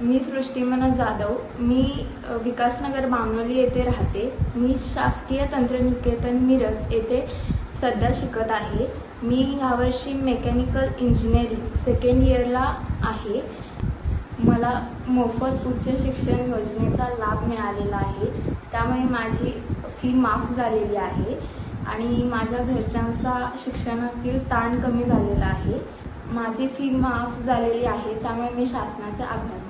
मी सृष्टी मनोज जाधव मी विकासनगर बामणोली येथे राहते. मी शासकीय तंत्रनिकेतन मिरज येथे सध्या शिकत आहे. मी ह्यावर्षी मेकॅनिकल इंजिनिअरिंग सेकंड इयरला आहे. मला मोफत उच्च शिक्षण योजनेचा लाभ मिळालेला आहे. त्यामुळे माझी फी माफ झालेली आहे आणि माझ्या घरच्यांचा शिक्षणातील ताण कमी झालेला आहे. माझी फी माफ झालेली आहे त्यामुळे मी शासनाचे आभार